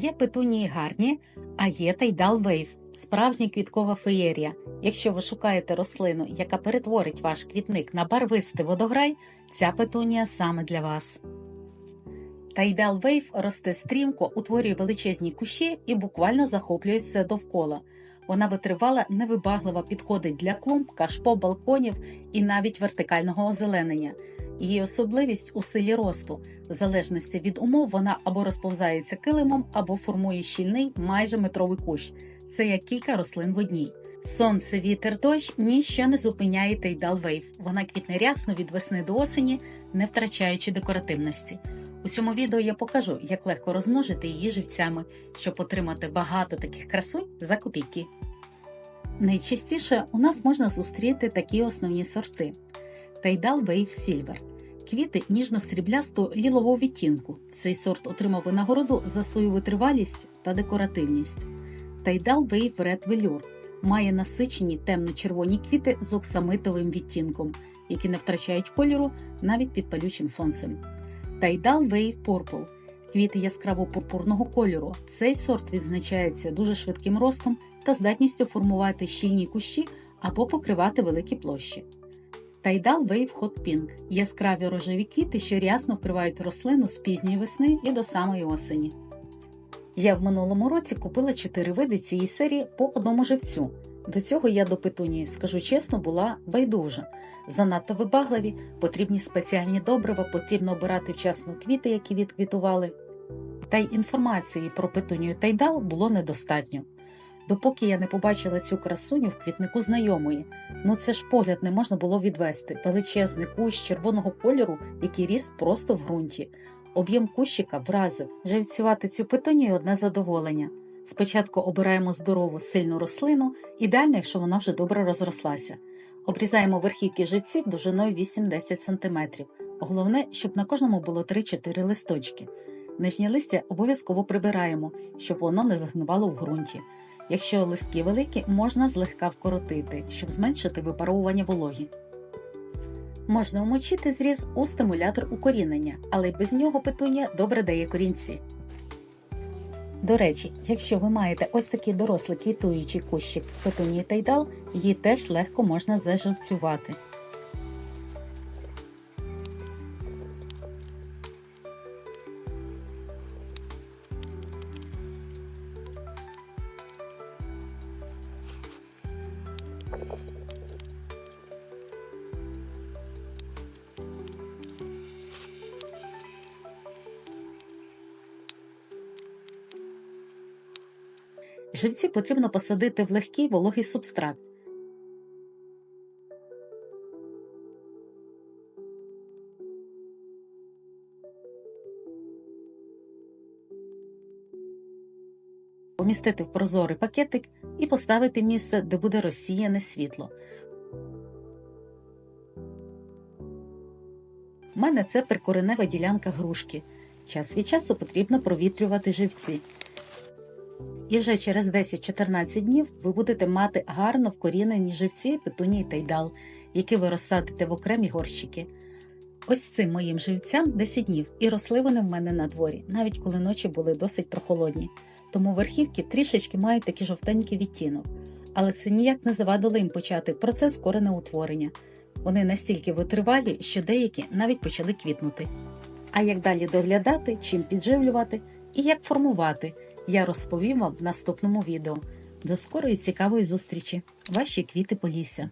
Є петунії гарні, а є тайдал вейв, справжня квіткова феєрія. Якщо ви шукаєте рослину, яка перетворить ваш квітник на барвистий водограй, ця петунія саме для вас. Тайдал вейв росте стрімко, утворює величезні кущі і буквально захоплює все довкола. Вона витривала, невибаглива підходить для клумб, кашпо, балконів і навіть вертикального озеленення. Її особливість у силі росту. В залежності від умов вона або розповзається килимом, або формує щільний майже метровий кущ. Це як кілька рослин в одній. Сонце, вітер, дощ ніщо не зупиняє Тейдал Вейв. Вона квітне рясно від весни до осені, не втрачаючи декоративності. У цьому відео я покажу, як легко розмножити її живцями, щоб отримати багато таких красунь за копійки. Найчастіше у нас можна зустріти такі основні сорти: Тайдал Вейв Сільвер. Квіти ніжно-сріблясто лілового відтінку. Цей сорт отримав винагороду за свою витривалість та декоративність. Тайдал Вейв Ред Велюр має насичені темно-червоні квіти з оксамитовим відтінком, які не втрачають кольору навіть під палючим сонцем. Тайдал Wave Purple – квіти яскраво-пурпурного кольору. Цей сорт відзначається дуже швидким ростом та здатністю формувати щільні кущі або покривати великі площі. Тайдал Wave Hot Pink – яскраві рожеві квіти, що рясно вкривають рослину з пізньої весни і до самої осені. Я в минулому році купила 4 види цієї серії по одному живцю. До цього я до петунії, скажу чесно, була байдужа. Занадто вибагливі, потрібні спеціальні добрива, потрібно обирати вчасно квіти, які відквітували. Та й інформації про петунію Тайдал було недостатньо. Допоки я не побачила цю красуню в квітнику знайомої, ну це ж погляд не можна було відвести. Величезний кущ червоного кольору, який ріс просто в ґрунті. Об'єм кущика вразив. Живцювати цю петунію одне задоволення. Спочатку обираємо здорову сильну рослину, ідеально, якщо вона вже добре розрослася. Обрізаємо верхівки живців довжиною 8-10 см. Головне, щоб на кожному було 3-4 листочки. Нижнє листя обов'язково прибираємо, щоб воно не загнивало в ґрунті. Якщо листки великі, можна злегка вкоротити, щоб зменшити випаровування вологі. Можна вмочити зріз у стимулятор укорінення, але без нього петунія добре дає корінці. До речі, якщо ви маєте ось такий дорослий квітуючий кущик петунії тайдал, її теж легко можна заживцювати. Живці потрібно посадити в легкий вологий субстрат. Помістити в прозорий пакетик і поставити місце, де буде розсіяне світло. У мене це прикоренева ділянка грушки. Час від часу потрібно провітрювати живці. І вже через 10-14 днів ви будете мати гарно вкорінені живці петунії тайдал, які ви розсадите в окремі горщики. Ось цим моїм живцям 10 днів, і росли вони в мене на дворі, навіть коли ночі були досить прохолодні. Тому верхівки трішечки мають такий жовтенький відтінок. Але це ніяк не завадило їм почати процес коренеутворення. Вони настільки витривалі, що деякі навіть почали квітнути. А як далі доглядати, чим підживлювати і як формувати, я розповім вам в наступному відео. До скорої цікавої зустрічі! Ваші квіти Полісся!